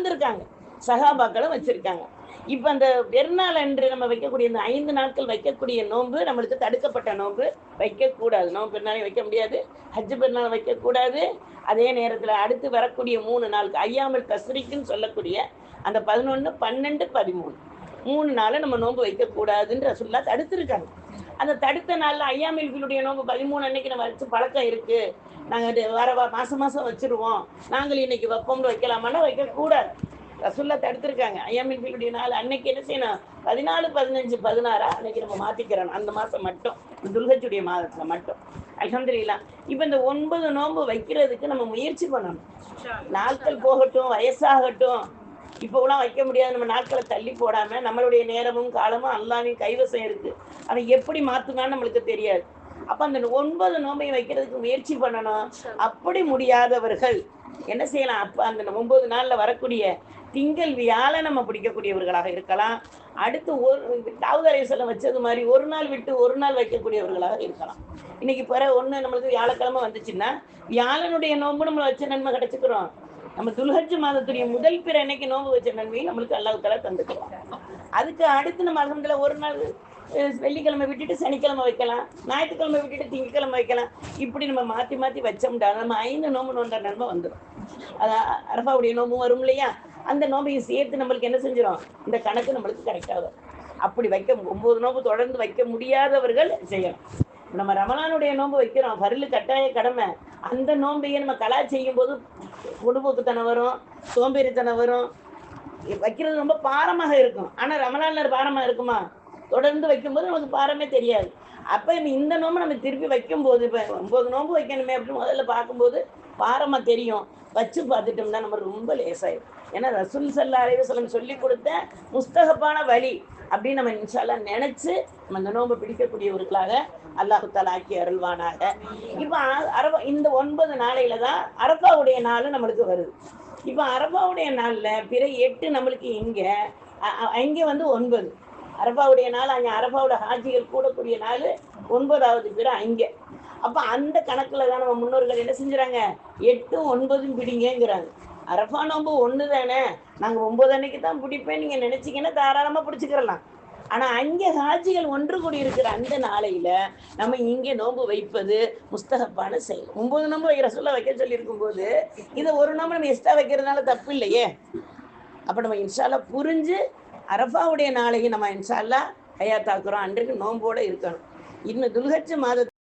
வாழ்ந்திருக்காங்க சகாபாக்களும் வச்சிருக்காங்க. இப்போ அந்த பெருநாள் அன்று நம்ம வைக்கக்கூடிய இந்த ஐந்து நாட்கள் வைக்கக்கூடிய நோன்பு நம்மளுக்கு தடுக்கப்பட்ட நோன்பு வைக்கக்கூடாது. நோன்பு பெருநாளை வைக்க முடியாது. ஹஜ்ஜு பெருநாள் வைக்கக்கூடாது. அதே நேரத்தில் அடுத்து வரக்கூடிய மூணு நாளுக்கு ஐயாமல் தஸ்ரிக்குன்னு சொல்லக்கூடிய அந்த பதினொன்று பன்னெண்டு பதிமூணு. மூணு நாளை நம்ம நோன்பு வைக்கக்கூடாதுன்ற சொல்லா தடுத்துருக்காங்க. அந்த தடுத்த நாளில் ஐயாமில்களுடைய நோன்பு பதிமூணு அன்னைக்கு நம்ம வச்சு பழக்கம் இருக்கு. நாங்கள் வர வா- மாசம் மாசம் வச்சிருவோம். நாங்கள் இன்னைக்கு வைப்போம்னு வைக்கலாமான்னா வைக்கக்கூடாது. ரசுல்லா தடுத்திருக்காங்க. ஐயாமில் வீளுடைய நாள் அன்னைக்கு என்ன செய்யணும்? பதினாலு பதினஞ்சு பதினாறா அன்னைக்கு நம்ம மாத்திக்கிறோம் அந்த மாசம் மட்டும். துர்கச்சுடைய மாதத்துல மட்டும். அல்ஹம்துலில்லாஹ் இப்போ இந்த ஒன்பது நோன்பு வைக்கிறதுக்கு நம்ம முயற்சி பண்ணணும். நாட்கள் போகட்டும் வயசாகட்டும். இப்போலாம் வைக்க முடியாது. நம்ம நாட்களை தள்ளி போடாம நம்மளுடைய நேரமும் காலமும் அல்லாவின் கைவசம் இருக்கு. அதை எப்படி மாத்துனான்னு நம்மளுக்கு தெரியாது. அப்ப அந்த ஒன்பது நோம்பையும் வைக்கிறதுக்கு முயற்சி பண்ணணும். அப்படி முடியாதவர்கள் என்ன செய்யலாம்? அப்ப அந்த ஒன்பது நாள்ல வரக்கூடிய திங்கள் வியாழ நம்ம பிடிக்கக்கூடியவர்களாக இருக்கலாம். அடுத்து ஒரு தாவூத் அலைஹிஸ்ஸலாம் வச்சது மாதிரி ஒரு நாள் விட்டு ஒரு நாள் வைக்கக்கூடியவர்களாக இருக்கலாம். இன்னைக்கு பிற ஒண்ணு நம்மளுக்கு வியாழக்கிழமை வந்துச்சுன்னா வியாழனுடைய நோன்பு நம்ம வச்ச நன்மை கிடைச்சுக்கிறோம். நம்ம துல்ஹஜ் மாதத்துடைய முதல் பிற அன்னைக்கு நோன்பு வச்ச நன்மையை நம்மளுக்கு தலா தந்துக்கிறோம் அதுக்கு அடுத்து நம்ம அலமதுல ஒரு நாள் வெள்ளிக்கிழமை விட்டுட்டு சனிக்கிழமை வைக்கலாம். ஞாயிற்றுக்கிழமை விட்டுட்டு திங்கக்கிழமை வைக்கலாம். இப்படி நம்ம மாற்றி மாற்றி வச்சோம்டா நம்ம ஐந்து நோம்பு நோண்ட நன்மை வந்துடும் அதான் அரபாவுடைய நோம்பும் வரும் இல்லையா? அந்த நோம்பையும் சேர்த்து நம்மளுக்கு என்ன செஞ்சிடும் இந்த கணக்கு நம்மளுக்கு கரெக்டாக வரும். அப்படி வைக்க ஒன்பது நோம்பு தொடர்ந்து வைக்க முடியாதவர்கள் செய்யணும் நம்ம ரமலானுடைய நோன்பு வைக்கிறோம். பருளு கட்டாய கடமை. அந்த நோன்பையே நம்ம கலா செய்யும் போது குடும்பத்துத்தனம் வரும் சோம்பேறித்தனம் வரும். வைக்கிறது ரொம்ப பாரமாக இருக்கும். ஆனால் ரமலானில் பாரமாக இருக்குமா? தொடர்ந்து வைக்கும்போது நமக்கு பாரமே தெரியாது. அப்போ இந்த- இந்த நோம்பு நம்ம திருப்பி வைக்கும்போது இப்போ ஒம்பது நோம்பு வைக்கணுமே அப்படின்னு முதல்ல பார்க்கும்போது பாரமாக தெரியும். வச்சு பார்த்துட்டோம்னா நம்ம ரொம்ப லேசாயிடும் ஏன்னா ரசூல் சல்லா அலைவசலம் சொல்லி கொடுத்த முஸ்தகப்பான வழி அப்படின்னு நம்ம இன்ஷால்லாம் நினச்சி நம்ம அந்த நோன்பை பிடிக்கக்கூடியவர்களாக அல்லாஹுத்தால் ஆக்கி அருள்வானாக. இப்போ அரபா இந்த ஒன்பது நாளையில தான் அரபாவுடைய நாள் நம்மளுக்கு வருது. இப்போ அரபாவுடைய நாளில் பிற எட்டு நம்மளுக்கு இங்கே இங்கே வந்து ஒன்பது. அரபாவுடைய நாள் அங்கே அரபாவோட ஹாஜிகள் கூடக்கூடிய நாள் ஒன்பதாவது பிற அங்கே. அப்போ அந்த கணக்கில் தான் நம்ம முன்னோர்கள் என்ன செஞ்சுறாங்க? எட்டும் ஒன்பதும் பிடிங்கங்கிறாங்க. அரபா நோம்பு ஒன்று தானே? நாங்கள் ஒன்பது அன்னைக்கு தான் பிடிப்பேன். நீங்கள் நினச்சிங்கன்னா தாராளமாக பிடிச்சிக்கிறலாம். ஆனால் அங்கே ஹாஜிகள் ஒன்று கூடி இருக்கிற அந்த நாளையில் நம்ம இங்கே நோன்பு வைப்பது முஸ்தகப்பான செயல். ஒம்பது நோன்பு வைக்கிற சொல்ல வைக்க சொல்லியிருக்கும் போது இதை ஒரு நோம்பு நம்ம எக்ஸ்ட்ரா வைக்கிறதுனால தப்பு இல்லையே? அப்போ நம்ம இன்ஷால்லா புரிஞ்சு அரஃபாவுடைய நாளைக்கு நம்ம இன்ஷால்லா ஹயாத்தாக்குறோம் அன்றைக்கு நோம்போடு இருக்கணும். இன்னும் துல்கட்சி மாதத்து